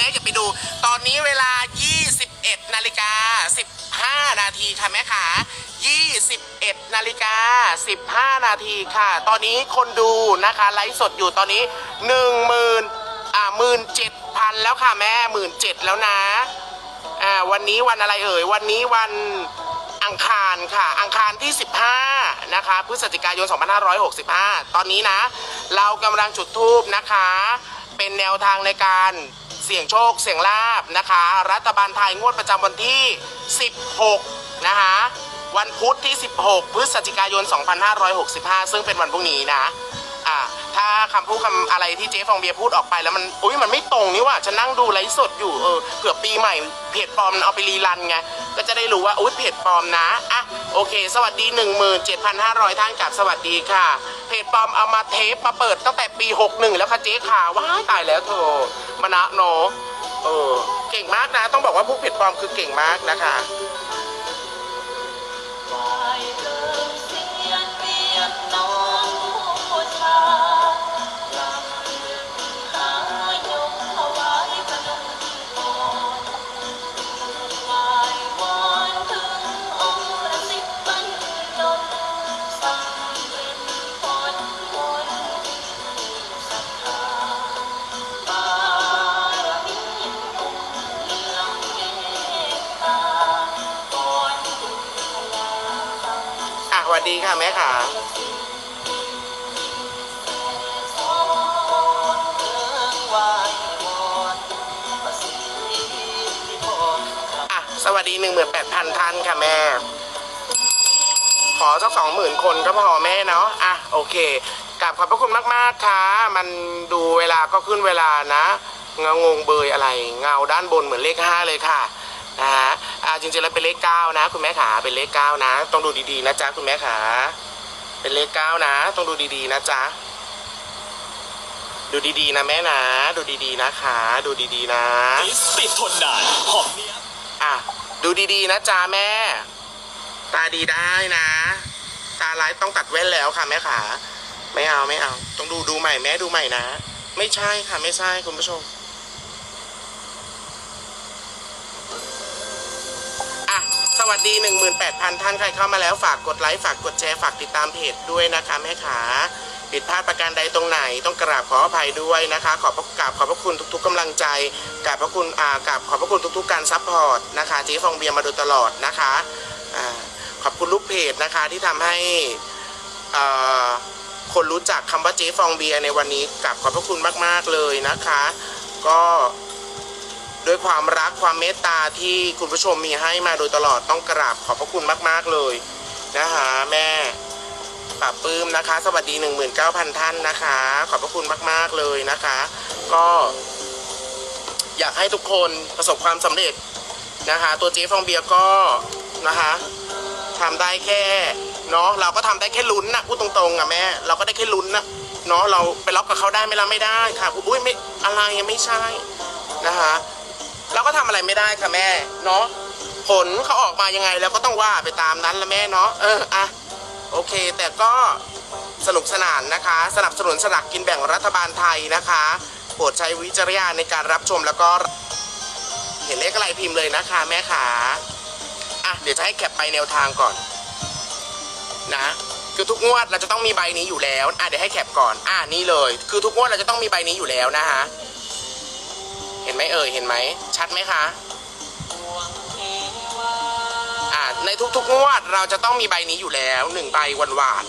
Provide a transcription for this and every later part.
แม่อย่าไปดู ตอนนี้เวลา 21นาฬิกา15 นาทีค่ะแม่ขา21นาฬิกา15 นาทีค่ะ ตอนนี้คนดูนะคะไลฟ์สดอยู่ตอนนี้ 1 0,000อ่าหมื่นเจ็ดพันแล้วค่ะแม่หมื่นเจ็ดแล้วนะอ่าวันนี้วันอะไรเอ่ย วันนี้วันอังคารค่ะ อังคารที่ 15 นะคะ พฤศจิกายน 2565 ตอนนี้นะ เรากำลังจุดทูบนะคะ เป็นแนวทางในการ สี่ยงโชคเสี่ยงลาบนะคะ รัฐบาลไทยงวดประจำวันที่ 16 นะคะ วันพุธที่ 16 พฤศจิกายน 2565 ซึ่งเป็นวันพรุ่งนี้นะ ถ้าคำพูดคำอะไรที่เจ๊ฟองเบียร์พูดออกไปแล้วมันอุ้ยมันไม่ตรงนี่ว่าฉันนั่งดูไลฟ์สดอยู่เออเผื่อปีใหม่เพจปลอมมันเอาไปรีรันไงก็จะได้รู้ว่าอุ้ยเพจปลอมนะอะโอเค สวัสดี 17,500 ท่านกับสวัสดีค่ะ เพจปลอมเอามาเทปมาเปิดตั้งแต่ปี 61 แล้วค่ะเจ๊ค่ะว้ายตายแล้วเธอมานะเนอะเออเก่งมากนะ ต้องบอกว่าพวกเพจปลอมคือเก่งมากนะคะ สวัสดีค่ะแม่ค่ะอะสวัสดี 18,000 ท่านค่ะแม่ ขอสักสองหมื่นคนก็พอแม่เนาะ อะ โอเคกราบขอบพระคุณมากๆค่ะ มันดูเวลาก็ขึ้นเวลานะ เงางงเบยอะไร เงาด้านบนเหมือนเลขห้าเลยค่ะ นะฮะอ่าจริงๆแล้วเป็นเลขเก้านะ คุณแม่ขาเป็นเลขเก้านะ ต้องดูดีๆนะจ๊ะคุณแม่ขาเป็นเลขเก้านะ ต้องดูดีๆนะจ๊ะดูดีๆนะแม่นะ ดูดีๆนะคะ ดูดีๆนะติสติดทนนานหอมเนี้ยบอะดูดีๆนะจ๊ะแม่ ตาดีได้นะ ตาร้ายต้องตัดแว่นแล้วค่ะแม่ขาไม่เอาไม่เอา ต้องดูดูใหม่แม่ดูใหม่นะ ไม่ใช่ค่ะไม่ใช่คุณผู้ชม อะ ส วัสดี 18,000 ท่านใครเข้ามาแล้วฝากกดไลค์ฝากกดแชร์ฝากติดตามเพจด้วยนะคะแม่ขาผิดพลาดประการใดตรงไหนต้องกราบขออภัยด้วยนะคะ ขอบพระกราบขอบพระคุณทุก ๆกำลังใจกราบพระคุณอ่ากราบขอบพระคุณทุก ๆ การซัพพอร์ตนะคะเจ๊ฟองเบียร์มาโดยตลอดนะคะอ่าขอบคุณลูกเพจนะคะที่ทำให้อ่าคนรู้จักคำว่าเจ๊ฟองเบียร์ในวันนี้กราบขอบพระคุณมาก ๆเลยนะคะ ก็ ด้วยความรักความเมตตาที่คุณผู้ชมมีให้มาโดยตลอดต้องกราบขอบพระคุณมาก ๆ เลยนะคะแม่ปราบปื้มนะคะ สวัสดี 19,000 ท่านนะคะ ขอบพระคุณมาก ๆ เลยนะคะ ก็อยากให้ทุกคนประสบความสำเร็จนะคะ ตัวเจ๊ฟองเบียร์ก็นะคะทำได้แค่เนาะเราก็ทำได้แค่ลุ้นนะพูดตรงๆอะแม่เราก็ได้แค่ลุ้นนะเนาะเราไปล็อกกับเขาได้ไหมล่ะไม่ได้ค่ะอุ้ยไม่อะไรยังไม่ใช่นะคะ เราก็ทำอะไรไม่ได้ค่ะแม่ เนาะผลเขาออกมายังไงแล้วก็ต้องว่าไปตามนั้นละแม่เนาะเอออะโอเค แต่ก็สนุกสนานนะคะ สนับสนุนสลากกินแบ่งรัฐบาลไทยนะคะโปรดใช้วิจารณญาณในการรับชมแล้วก็ เห็นเลขอะไรพิมพ์เลยนะคะ แม่ขาอะเดี๋ยวจะให้แคปไปแนวทางก่อน นะคือทุกงวดเราจะต้องมีใบนี้อยู่แล้วอะเดี๋ยวให้แคปก่อน อะนี่เลย คือทุกงวดเราจะต้องมีใบนี้อยู่แล้วนะคะ ห็นไหมเอ่ยเห็นไหมชัดไหมคะอ่าในทุกๆงวดเราจะต้องมีใบนี้อยู่แล้วหนึ่งใบหวานหวาน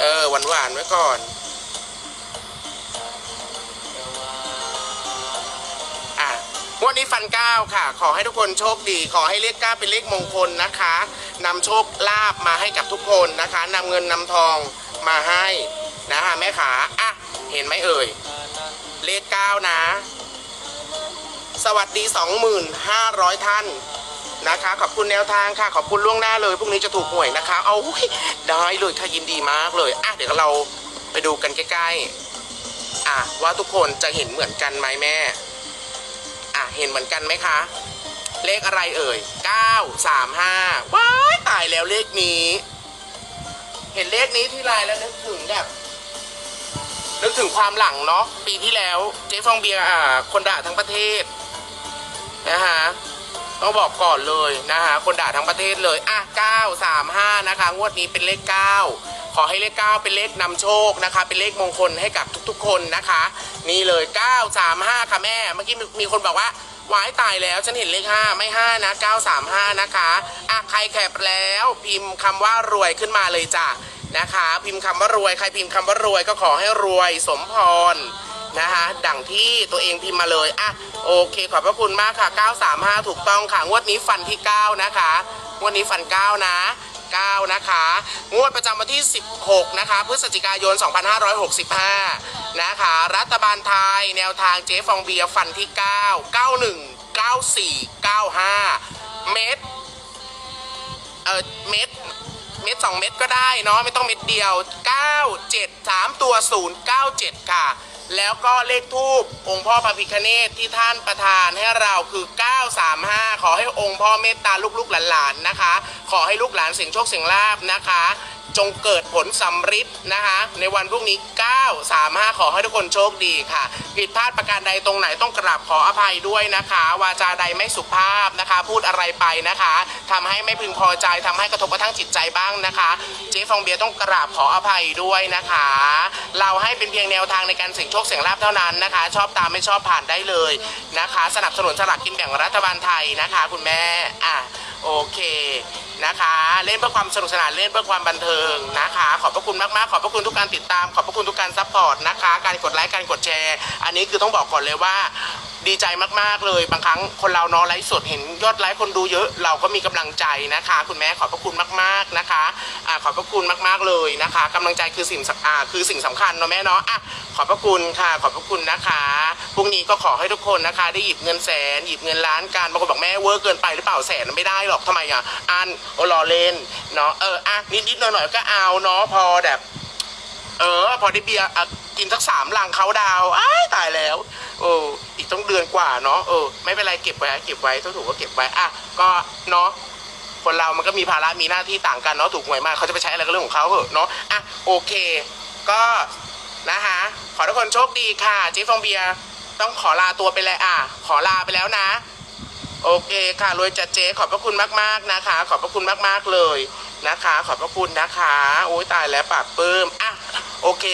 เออหวานหวานไว้ก่อนอะงวดนี้ฟันเก้าค่ะ ขอให้ทุกคนโชคดี ขอให้เลขเก้าเป็นเลขมงคลนะคะนำโชคลาภมาให้กับทุกคนนะคะนำเงินนำทองมาให้นะคะแม่ขาอะเห็นไหมเอ่ย เลขเก้านะ สวัสดี 25,000 ท่านนะคะ ขอบคุณแนวทางค่ะ ขอบคุณล่วงหน้าเลยพรุ่งนี้จะถูกหวยนะคะ เอาอุ๊ยได้เลยค่ะยินดีมากเลยอะเดี๋ยวเราไปดูกันใกล้ๆอะว่าทุกคนจะเห็นเหมือนกันไหมแม่อะเห็นเหมือนกันไหมคะ เลขอะไรเอ่ย 935 ว้ายตายแล้วเลขนี้ เห็นเลขนี้ที่ไรแล้วนึกถึงแบบนึกถึงความหลังเนาะปีที่แล้วเจ๊ฟองเบียร์อ่าคนด่าทั้งประเทศ นะฮะต้องบอกก่อนเลยนะคะคนด่าทั้งประเทศเลยอะ935 นะคะ งวดนี้เป็นเลข 9 ขอให้เลข 9 เป็นเลขนำโชคนะคะ เป็นเลขมงคลให้กับทุกๆ คนนะคะ นี่เลย 935 ค่ะแม่ เมื่อกี้มีมีคนบอกว่าวายตายแล้วฉันเห็นเลข 5 ไม่ 5 นะ 935 นะคะอะใครแคปแล้วพิมพ์คำว่ารวยขึ้นมาเลยจ้ะนะคะ พิมพ์คำว่ารวยใครพิมพ์คำว่ารวยก็ขอให้รวยสมพร นะคะดังที่ตัวเองพิมพ์มาเลยอะโอเค ขอบพระคุณมากค่ะ 935 ถูกต้องค่ะ งวดนี้ฟันที่ 9 นะคะ งวดนี้ฟัน 9 นะ 9 นะคะ งวดประจำวันที่ 16 นะคะ พฤศจิกายน 2565 นะคะ รัฐบาลไทยแนวทางเจ๊ฟองเบียฟันที่ 9 91 94 95 เม็ด เออเม็ด เม็ดสองเม็ดก็ได้เนาะไม่ต้องเม็ดเดียว 9 7 3 ตัว 0 9 7 ค่ะ แล้วก็เลขทูปองค์พ่อพระพิคเนตที่ท่านประทานให้เราคือ 935 ขอให้องค์พ่อเมตตาลูกๆหลานๆนะคะ ขอให้ลูกหลานเสียงโชคเสียงลาบนะคะ จงเกิดผลสำฤทธิ์นะคะ ในวันพรุ่งนี้ 935 ขอให้ทุกคนโชคดีค่ะผิดพลาดประการใดตรงไหนต้องกราบขออภัยด้วยนะคะ วาจาใดไม่สุภาพนะคะ พูดอะไรไปนะคะทำให้ไม่พึงพอใจทำให้กระทบกระทั่งจิตใจบ้างนะคะ เจ๊ฟองเบียร์ต้องกราบขออภัยด้วยนะคะ เราให้เป็นเพียงแนวทางในการเสี่ยงโชคเสี่ยงลาบเท่านั้นนะคะ ชอบตามไม่ชอบผ่านได้เลยนะคะ สนับสนุนสลากกินแบ่งรัฐบาลไทยนะคะ คุณแม่อะโอเค นะคะ เล่นเพื่อความสนุกสนานเล่นเพื่อความบันเทิงนะคะ ขอบพระคุณมากๆ ขอบพระคุณทุกการติดตาม ขอบพระคุณทุกการซัพพอร์ตนะคะ การกดไลค์การกดแชร์ อันนี้คือต้องบอกก่อนเลยว่า ดีใจมากๆเลย บางครั้งคนเราเนาะไลฟ์สดเห็นยอดไลค์คนดูเยอะเราก็มีกำลังใจนะคะ คุณแม่ขอบพระคุณมากๆนะคะอ่าขอบพระคุณมากๆเลยนะคะกำลังใจคือสิ่งสำอ่าคือสิ่งสำคัญเนาะแม่เนาะอะขอบพระคุณค่ะ ขอบพระคุณนะคะพรุ่งนี้ก็ขอให้ทุกคนนะคะ ได้หยิบเงินแสนหยิบเงินล้านกันบางคนบอกแม่เวอร์เกินไปหรือเปล่าแสนไม่ได้หรอกทำไมอะอันโอรอเล่นเนาะเอออะนิดๆหน่อยๆก็เอาเนาะพอแบบ เออ พอได้เบียร์กินสักสามลังเขาดาวอ้ายตายแล้วโอ้อีกต้องเดือนกว่าเนาะเออไม่เป็นไรเก็บไว้เก็บไว้ถ้าถูกก็เก็บไว้อะก็เนาะคนเรามันก็มีภาระมีหน้าที่ต่างกันเนาะถูกหวยมากเขาจะไปใช้อะไรก็เรื่องของเขาเหอะเนาะอะโอเค ก็นะคะขอทุกคนโชคดีค่ะเจ๊ฟองเบียร์ต้องขอลาตัวไปแล้วอะ ขอลาไปแล้วนะ โอเคค่ะรวยจัดเจ๊ขอบพระคุณมากๆนะคะ ขอบพระคุณมากๆเลยนะคะ ขอบพระคุณนะคะ โอ้ยตายแล้วปากปลื้มอะ โอเค